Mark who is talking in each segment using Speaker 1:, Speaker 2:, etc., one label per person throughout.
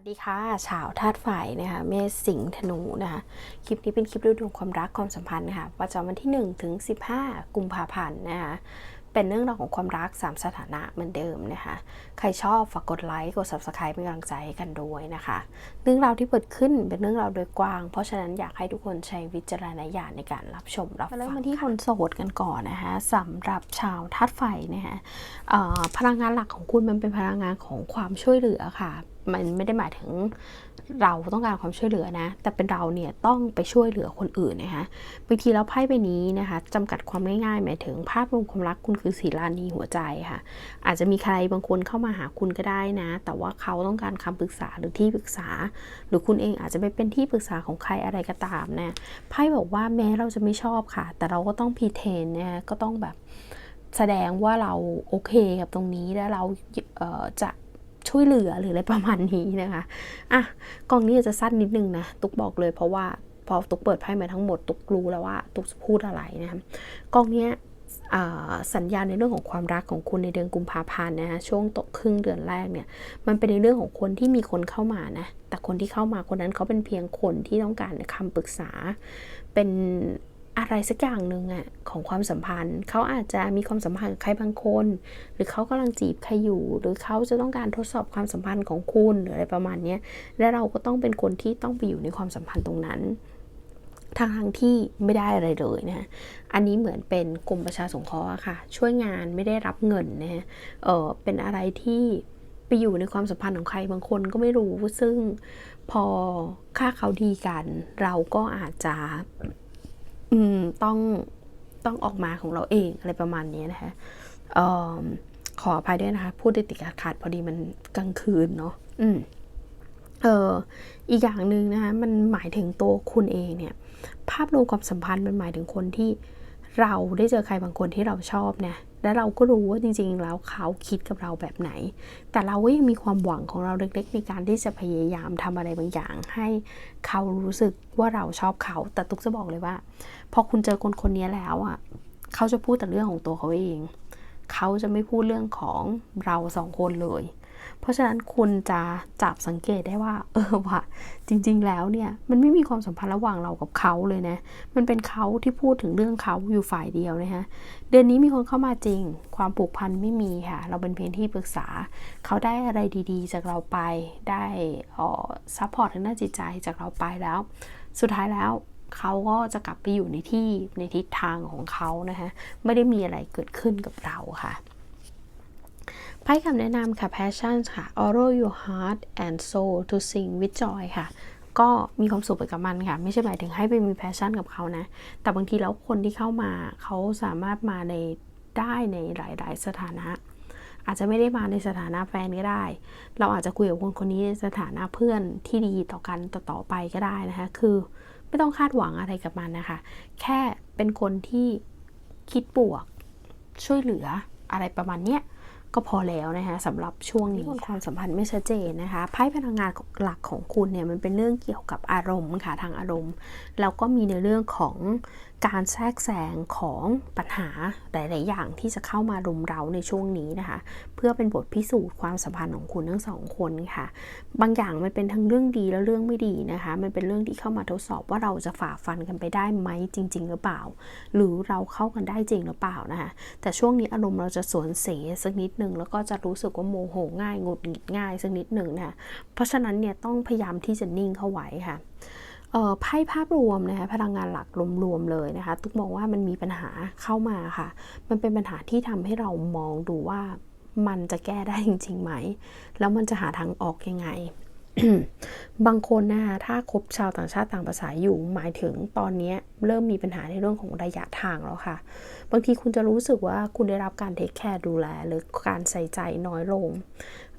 Speaker 1: สวัสดีค่ะชาวธาตุไฟนะคะเมษสิงห์ธนูนะคะคลิปนี้เป็นคลิปดูดวงความรักความสัมพันธ์นะคะประจำวันที่1ถึง15 กุมภาพันธ์นะคะเป็นเรื่องราวของความรัก 3 สถานะเหมือนเดิมนะคะใครชอบฝากกดไลค์กด subscribe เป็นกำลังใจให้กันด้วยนะคะ เรื่องราวที่เกิดขึ้นเป็นเรื่องราวโดยกว้าง เพราะฉะนั้นอยากให้ทุกคนใช้วิจารณญาณในการรับชมรับฟังเริ่มกันที่คนโสดกันก่อนนะคะสำหรับชาวธาตุไฟนะคะพลังงานหลักของคุณมันเป็นพลังงานของความช่วยเหลือค่ะ มันไม่ได้หมายถึงเราต้องการความช่วยเหลือนะ แต่เป็นเราเนี่ยต้องไปช่วยเหลือคนอื่นนะคะบางทีแล้วไพ่ใบนี้นะคะจำกัดความง่ายๆหมายถึงภาพรวมความรักคุณคือศีลานีหัวใจค่ะ อาจจะมีใครบางคนเข้ามาหาคุณก็ได้นะ แต่ว่าเขาต้องการคำปรึกษาหรือที่ปรึกษา หรือคุณเองอาจจะไปเป็นที่ปรึกษาของใครอะไรก็ตามนะไพ่บอกว่าแม้เราจะไม่ชอบค่ะ แต่เราก็ต้องพีเทนนะก็ต้องแบบแสดงว่าเราโอเคกับตรงนี้และเราเจะ ช่วยเหลือหรืออะไรประมาณนี้นะคะอะกองนี้จะสั้นนิดนึงนะตุกบอกเลยเพราะว่าพอตุกเปิดไพ่มาทั้งหมดตุกรู้แล้วว่าตุกจะพูดอะไรนะคะกองเนี้ยสัญญาณในเรื่องของความรักของคุณในเดือนกุมภาพันธ์นะคะช่วงตกครึ่งเดือนแรกเนี่ยมันเป็นในเรื่องของคนที่มีคนเข้ามานะแต่คนที่เข้ามาคนนั้นเขาเป็นเพียงคนที่ต้องการคำปรึกษาเป็น อะไรสักอย่างหนึ่งอะของความสัมพันธ์ เขาอาจจะมีความสัมพันธ์กับใครบางคน หรือเขากำลังจีบใครอยู่ หรือเขาจะต้องการทดสอบความสัมพันธ์ของคุณหรืออะไรประมาณนี้และเราก็ต้องเป็นคนที่ต้องไปอยู่ในความสัมพันธ์ตรงนั้นทางทางที่ไม่ได้อะไรเลยนะอันนี้เหมือนเป็นกรมประชาสงเคราะห์อะค่ะ ช่วยงานไม่ได้รับเงินนะฮะเออเป็นอะไรที่ไปอยู่ในความสัมพันธ์ของใครบางคนก็ไม่รู้ ซึ่งพอค่าเขาดีกัน เราก็อาจจะ อืมต้องต้องออกมาของเราเองอะไรประมาณนี้นะคะออขออภัยด้วยนะคะ พูดได้ติดขาดพอดีมันกลางคืนเนาะอืมเอออีกอย่างหนึ่งนะคะมันหมายถึงตัวคุณเองเนี่ย ภาพรวมความสัมพันธ์มันหมายถึงคนที่เราได้เจอใครบางคนที่เราชอบเนี่ย และเราก็รู้ว่าจริงๆแล้วเขาคิดกับเราแบบไหน แต่เราก็ยังมีความหวังของเราเล็กๆ ในการที่จะพยายามทำอะไรบางอย่าง ให้เขารู้สึกว่าเราชอบเขา แต่ตุ๊กจะบอกเลยว่า พอคุณเจอคนคนนี้แล้วอะเขาจะพูดแต่เรื่องของตัวเขาเอง เขาจะไม่พูดเรื่องของเราสองคนเลย เพราะฉะนั้นคุณจะจับสังเกตได้ว่า เออว่ะจริง ๆ แล้วเนี่ยมันไม่มีความสัมพันธ์ระหว่างเรากับเขาเลยนะ มันเป็นเขาที่พูดถึงเรื่องเขาอยู่ฝ่ายเดียวนะคะเดือนนี้มีคนเข้ามาจริง ความผูกพันไม่มีค่ะ เราเป็นเพียงที่ปรึกษา เขาได้อะไรดีๆ จากเราไปได้ออซัพพอร์ตทางด้านจิตใจจากเราไปแล้ว สุดท้ายแล้วเขาก็จะกลับไปอยู่ในที่ในทิศทางของเขานะคะไม่ได้มีอะไรเกิดขึ้นกับเราค่ะ ไพ่คำแนะนำค่ะ passion ค่ะ allow your heart and soul to sing with joy ค่ะ ก็มีความสุขไปกับมันค่ะ ไม่ใช่หมายถึงให้ไปมี passion กับเขานะ แต่บางทีแล้วคนที่เข้ามาเขาสามารถมาในได้ในหลาย ๆ สถานะ อาจจะไม่ได้มาในสถานะแฟนก็ได้ เราอาจจะคุยกับคนคนนี้ในสถานะเพื่อนที่ดีต่อกันต่อๆไปก็ได้นะคะ คือไม่ต้องคาดหวังอะไรกับมันนะคะ แค่เป็นคนที่คิดบวกช่วยเหลืออะไรประมาณเนี้ย ก็พอแล้วนะคะสำหรับช่วงนี้ความสัมพันธ์ไม่ชัดเจนนะคะไพ่พลังงานหลักของคุณเนี่ยมันเป็นเรื่องเกี่ยวกับอารมณ์ค่ะทางอารมณ์แล้วก็มีในเรื่องของการแทรกแซงของปัญหาหลาย ๆ อย่างที่จะเข้ามารุมเร้าในช่วงนี้นะคะ เพื่อเป็นบทพิสูจน์ความสัมพันธ์ของคุณทั้งสองคนค่ะ บางอย่างมันเป็นทั้งเรื่องดีและเรื่องไม่ดีนะคะ มันเป็นเรื่องที่เข้ามาทดสอบว่าเราจะฝ่าฟันกันไปได้ไหมจริง ๆ หรือเปล่า หรือเราเข้ากันได้จริงหรือเปล่านะคะแต่ช่วงนี้อารมณ์เราจะสวนเสสักนิดหนึ่งแล้วก็จะรู้สึกว่าโมโหง่ายหงุดหงิดง่ายสักนิดหนึ่งนะคะเพราะฉะนั้นเนี่ยต้องพยายามที่จะนิ่งเข้าไว้ค่ะไพ่ภาพรวมนะคะพลังงานหลักรวมๆเลยนะคะทุกมองว่ามันมีปัญหาเข้ามาค่ะ มันเป็นปัญหาที่ทำให้เรามองดูว่ามันจะแก้ได้จริงๆไหม แล้วมันจะหาทางออกยังไง บางคนนะคะถ้าคบชาวต่างชาติต่างภาษาอยู่หมายถึงตอนนี้เริ่มมีปัญหาในเรื่องของระยะทางแล้วค่ะ บางทีคุณจะรู้สึกว่าคุณได้รับการเทคแคร์ดูแล หรือการใส่ใจน้อยลง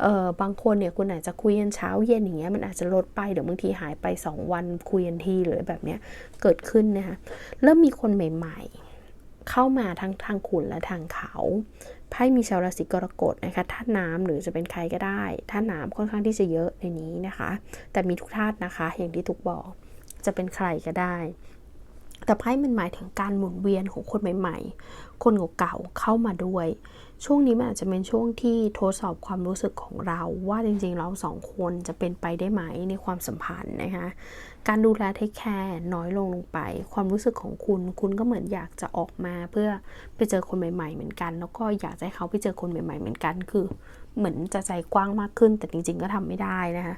Speaker 1: เออบางคนเนี่ยคุณอาจจะคุยกันเช้าเย็นอย่างเงี้ยมันอาจจะลดไปเดี๋ยวบางทีหายไป 2 วันคุยกันทีหรือแบบเนี้ยเกิดขึ้นนะคะเริ่มมีคนใหม่ ๆ เข้ามาทั้งทางคุณและทางเขา ไพ่มีชาวราศีกรกฎนะคะธาตุน้ำหรือจะเป็นใครก็ได้ธาตุน้ำค่อนข้างที่จะเยอะในนี้นะคะ แต่มีทุกธาตุนะคะ อย่างที่ทุกบอกจะเป็นใครก็ได้ แต่ไพ่มันหมายถึงการหมุนเวียนของคนใหม่ๆ คนเก่าๆเข้ามาด้วย ช่วงนี้มันอาจจะเป็นช่วงที่ทดสอบความรู้สึกของเรา ว่าจริงๆเราสองคนจะเป็นไปได้ไหมในความสัมพันธ์นะคะ การดูแลเทคแคร์น้อยลงลงไป ความรู้สึกของคุณ คุณก็เหมือนอยากจะออกมาเพื่อไปเจอคนใหม่ๆ เหมือนกัน แล้วก็อยากให้เขาไปเจอคนใหม่ๆ เหมือนกัน คือ เหมือนจะใจกว้างมากขึ้น แต่จริง ๆ ก็ทำไม่ได้นะคะ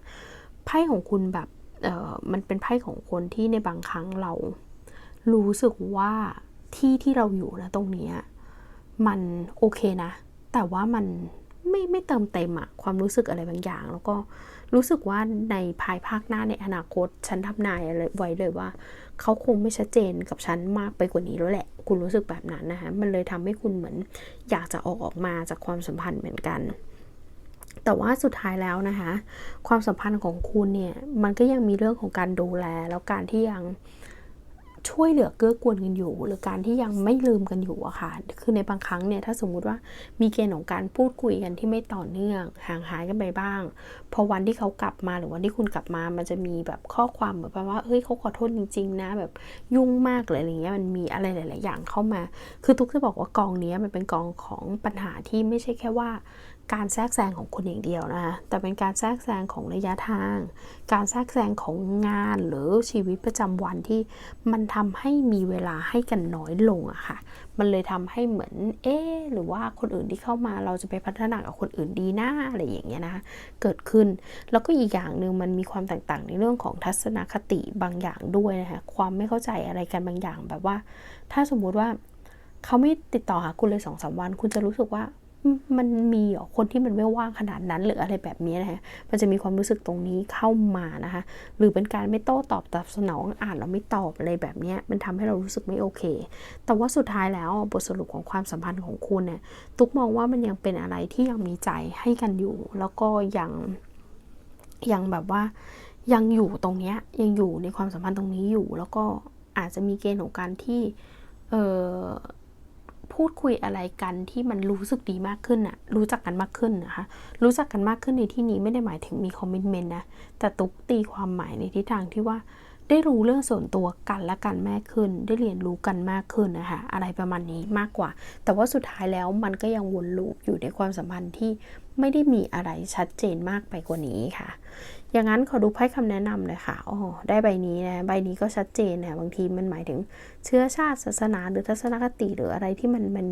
Speaker 1: ไพ่ของคุณแบบมันเป็นไพ่ของคนที่ในบางครั้งเรา รู้สึกว่าที่ที่เราอยู่นะตรงนี้มันโอเคนะ แต่ว่ามันไม่ไม่เติมเต็มอะความรู้สึกอะไรบางอย่าง แล้วก็รู้สึกว่าในภายภาคหน้าในอนาคต ฉันทำนายอะไรไว้เลยว่า เขาคงไม่ชัดเจนกับฉันมากไปกว่านี้แล้วแหละ คุณรู้สึกแบบนั้นนะคะมันเลยทำให้คุณเหมือนอยากจะออกออกมาจากความสัมพันธ์เหมือนกัน แต่ว่าสุดท้ายแล้วนะคะ ความสัมพันธ์ของคุณเนี่ยมันก็ยังมีเรื่องของการดูแลแล้วการที่ยัง ช่วยเหลือเกื้อกูลกันอยู่ หรือการที่ยังไม่ลืมกันอยู่อะค่ะ คือในบางครั้งเนี่ยถ้าสมมุติว่ามีเกณฑ์ของการพูดคุยกันที่ไม่ต่อเนื่อง ห่างหายกันไปบ้าง พอวันที่เขากลับมาหรือวันที่คุณกลับมา มันจะมีแบบข้อความเหมือนประมาณว่าเฮ้ยเขาขอโทษจริง ๆ นะ แบบยุ่งมากเลยอะไรเงี้ยมันมีอะไรหลาย ๆ อย่างเข้ามา คือทุกจะบอกว่ากองนี้มันเป็นกองของปัญหาที่ไม่ใช่แค่ว่า การแทรกแซงของคนอย่างเดียวนะคะแต่เป็นการแทรกแซงของระยะทาง การแทรกแซงของงานหรือชีวิตประจำวันที่มันทำให้มีเวลาให้กันน้อยลงอะค่ะ มันเลยทำให้เหมือนเอ๊หรือว่าคนอื่นที่เข้ามาเราจะไปพัฒนากับคนอื่นดีหน้าอะไรอย่างเงี้ยนะเกิดขึ้นแล้วก็อีกอย่างหนึ่งมันมีความแตกต่างในเรื่องของทัศนคติบางอย่างด้วยนะคะความไม่เข้าใจอะไรกันบางอย่างแบบว่า ถ้าสมมุติว่าเขาไม่ติดต่อหาคุณเลยสองสาวัน คุณจะรู้สึกว่า มันมีอคนที่มันไม่ว่างขนาดนั้นหรืออะไรแบบนี้นะคะมันจะมีความรู้สึกตรงนี้เข้ามานะคะ หรือเป็นการไม่โต้ตอบตอบสนองอ่านเราไม่ตอบอะไรแบบนี้มันทำให้เรารู้สึกไม่โอเค แต่ว่าสุดท้ายแล้วบทสรุปของความสัมพันธ์ของคุณเนี่ยตุ๊กมองว่ามันยังเป็นอะไรที่ยังมีใจให้กันอยู่ แล้วก็ยังยังแบบว่ายังอยู่ตรงนี้ยังอยู่ในความสัมพันธ์ตรงนี้อยู่ แล้วก็อาจจะมีเกณฑ์ของการที่เออ พูดคุยอะไรกันที่มันรู้สึกดีมากขึ้นอะรู้จักกันมากขึ้นนะคะ รู้จักกันมากขึ้นในที่นี้ไม่ได้หมายถึงมีคอมมิชเมนต์นะ แต่ตุกตีความหมายในทิศทางที่ว่า ได้รู้เรื่องส่วนตัวกันและกันมากขึ้น ได้เรียนรู้กันมากขึ้นนะคะ อะไรประมาณนี้มากกว่า แต่ว่าสุดท้ายแล้วมันก็ยังวนลูปอยู่ในความสัมพันธ์ที่ไม่ได้มีอะไรชัดเจนมากไปกว่านี้ค่ะ อย่างนั้นขอดูไพ่คำแนะนำเลยค่ะอ๋อได้ใบนี้นะ ใบนี้ก็ชัดเจนนะ บางทีมันหมายถึงเชื้อชาติศาสนา หรือทัศนคติหรืออะไรที่มันมัน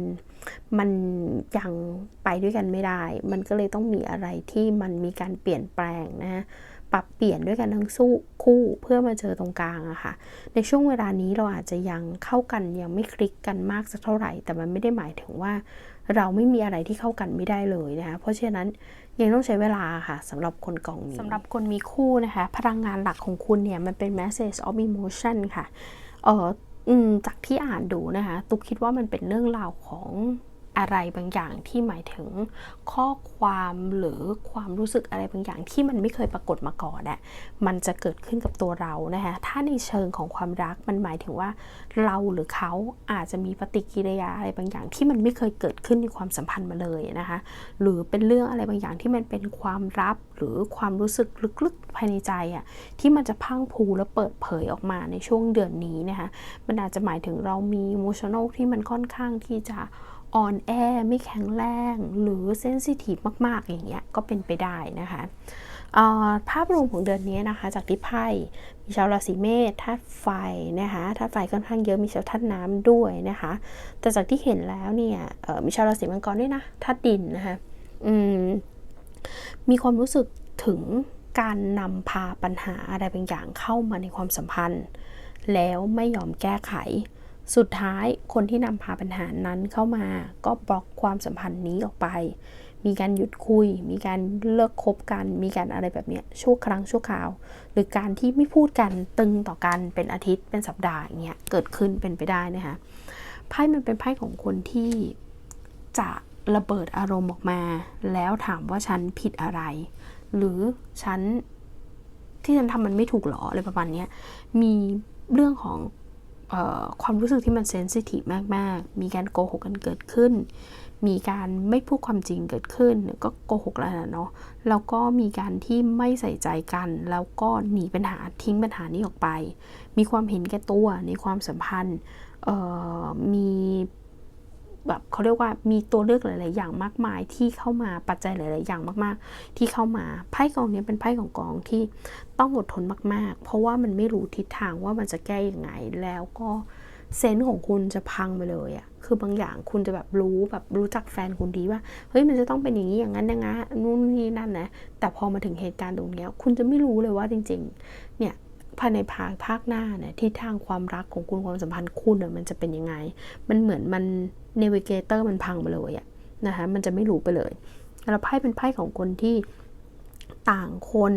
Speaker 1: มันยังไปด้วยกันไม่ได้ มันก็เลยต้องมีอะไรที่มันมีการเปลี่ยนแปลงนะ ปรับเปลี่ยนด้วยกันทั้งสู้คู่เพื่อมาเจอตรงกลางอะค่ะ ในช่วงเวลานี้เราอาจจะยังเข้ากันยังไม่คลิกกันมากสักเท่าไหร่ แต่มันไม่ได้หมายถึงว่า เราไม่มีอะไรที่เข้ากันไม่ได้เลยนะคะ เพราะฉะนั้นยังต้องใช้เวลาค่ะสำหรับคนกล่องนี้สำหรับคนมีคู่นะคะ พลังงานหลักของคุณเนี่ย มันเป็น message of emotion ค่ะ เออจากที่อ่านดูนะคะ ตุ๊กคิดว่ามันเป็นเรื่องราวของ อะไรบางอย่างที่หมายถึงข้อความหรือความรู้สึกอะไรบางอย่างที่มันไม่เคยปรากฏมาก่อนน่มันจะเกิดขึ้นกับตัวเรานะคะถ้าในเชิงของความรักมันหมายถึงว่าเราหรือเขาอาจจะมีปฏิกิริยาอะไรบางอย่างที่มันไม่เคยเกิดขึ้นในความสัมพันธ์มาเลยนะคะหรือเป็นเรื่องอะไรบางอย่างที่มันเป็นความลับหรือความรู้สึกลึกๆภายในใจอะ่ะที่มันจะพังพูและเปิดเผยออกมาในช่วงเดือนนี้นะคะมันอาจจะหมายถึงเรามีโมชั่นอลที่มันค่อนข้างที่จะ อ่อนแอไม่แข็งแรงหรือเซนซิทีฟมากๆ อย่างเงี้ยก็เป็นไปได้นะคะภาพรวมของเดือนนี้นะคะ จากที่ไพ่มีชาวราศีเมษธาตุไฟนะคะธาตุไฟค่อนข้างเยอะมีชาวธาตุน้ำด้วยนะคะ แต่จากที่เห็นแล้วเนี่ยมีชาวราศีมังกรด้วยนะธาตุดินนะคะมีความรู้สึกถึงการนำพาปัญหาอะไรบางอย่างเข้ามาในความสัมพันธ์ แล้วไม่ยอมแก้ไข สุดท้ายคนที่นำพาปัญหานั้นเข้ามาก็บล็อกความสัมพันธ์นี้ออกไป มีการหยุดคุย มีการเลิกคบกัน มีการอะไรแบบนี้ชั่วครั้งชั่วคราว หรือการที่ไม่พูดกันตึงต่อกันเป็นอาทิตย์เป็นสัปดาห์อย่างเงี้ยเกิดขึ้นเป็นไปได้นะคะไพ่มันเป็นไพ่ของคนที่จะระเบิดอารมณ์ออกมา แล้วถามว่าฉันผิดอะไร หรือฉันที่ฉันทำมันไม่ถูกหรออะไรประมาณนี้มีเรื่องของ ความรู้สึกที่มันเซนซิทีฟมาก ๆ มีการโกหกกันเกิดขึ้น มีการไม่พูดความจริงเกิดขึ้น ก็โกหกแล้วนะเนาะ แล้วก็มีการที่ไม่ใส่ใจกัน แล้วก็หนีปัญหาทิ้งปัญหานี้ออกไป มีความเห็นแก่ตัวในความสัมพันธ์มี แบบเขาเรียกว่ามีตัวเลือกหลาย ๆ อย่างมากมายที่เข้ามาปัจจัยหลาย ๆ อย่างมาก ๆ ที่เข้ามาไพ่กองนี้เป็นไพ่ของกองที่ต้องอดทนมาก ๆ เพราะว่ามันไม่รู้ทิศทางว่ามันจะแก้ยังไงแล้วก็เซนส์ของคุณจะพังไปเลยอะคือบางอย่างคุณจะแบบรู้แบบรู้จักแฟนคุณดีว่า เฮ้ยมันจะต้องเป็นอย่างนี้อย่างนั้นอย่างนั้นนู่นนี่นั่นนะ แต่พอมาถึงเหตุการณ์ตรงนี้คุณจะไม่รู้เลยว่าจริง ๆ เนี่ย ภายในภาคภาคหน้าเนี่ยทิศทางความรักของคุณความสัมพันธ์คุณอะมันจะเป็นยังไง มันเหมือนมันเนวิเกเตอร์มันพังไปเลยอะนะคะมันจะไม่รู้ไปเลยแล้วไพ่เป็นไพ่ของคนที่ต่างคน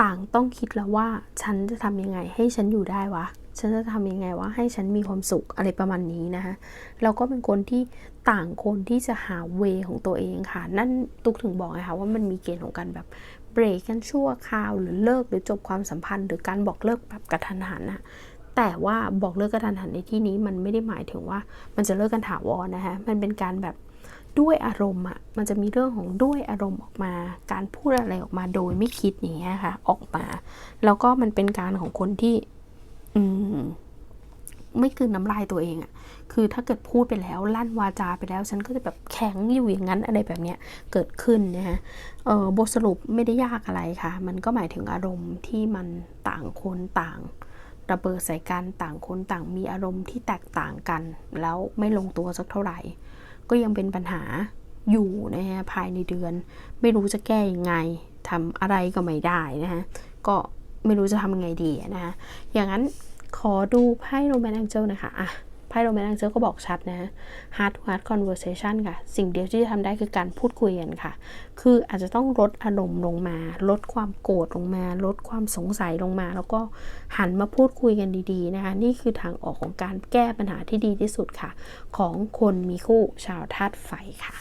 Speaker 1: ต่างต้องคิดแล้วว่าฉันจะทำยังไงให้ฉันอยู่ได้วะ ฉันจะทำยังไงว่าให้ฉันมีความสุขอะไรประมาณนี้นะคะแล้วก็เป็นคนที่ต่างคนที่จะหาเวของตัวเองค่ะ นั่นตุกถึงบอกไงคะว่ามันมีเกณฑ์ของการแบบ เบรกกันชั่วคราวหรือเลิกหรือจบความสัมพันธ์ หรือการบอกเลิกแบบกระทันหันนะแต่ว่าบอกเลิกกระทันหันในที่นี้มันไม่ได้หมายถึงว่ามันจะเลิกกันถาวรนะคะมันเป็นการแบบด้วยอารมณ์อะมันจะมีเรื่องของด้วยอารมณ์ออกมา การพูดอะไรออกมาโดยไม่คิดอย่างเงี้ยค่ะ ออกมา แล้วก็มันเป็นการของคนที่ อืม ไม่คืนน้ำลายตัวเองอะ่ะ คือถ้าเกิดพูดไปแล้วลั่นวาจาไปแล้ว ฉันก็จะแบบแข็งอยู่อย่างนั้นอะไรแบบเนี้ยเกิดขึ้นนะฮะเออบทสรุปไม่ได้ยากอะไรค่ะ มันก็หมายถึงอารมณ์ที่มันต่างคนต่างระเบิดใส่กันต่างคนต่างมีอารมณ์ที่แตกต่างกัน แล้วไม่ลงตัวสักเท่าไหร่ ก็ยังเป็นปัญหาอยู่นะฮะภายในเดือน ไม่รู้จะแก้ยังไงทำอะไรก็ไม่ได้นะฮะก็ไม่รู้จะทำยังไงดีนะฮะอย่างนั้น ขอดูไพ่โรแมนต์แองเจิลนะคะอะไพ่โรแมนต์แองเจิลก็บอกชัดนะ heart to heart conversation ค่ะ สิ่งเดียวที่จะทำได้คือการพูดคุยกันค่ะ คืออาจจะต้องลดอารมณ์ลงมา ลดความโกรธลงมา ลดความสงสัยลงมา แล้วก็หันมาพูดคุยกันดีๆนะคะ นี่คือทางออกของการแก้ปัญหาที่ดีที่สุดค่ะ ของคนมีคู่ชาวธาตุไฟค่ะ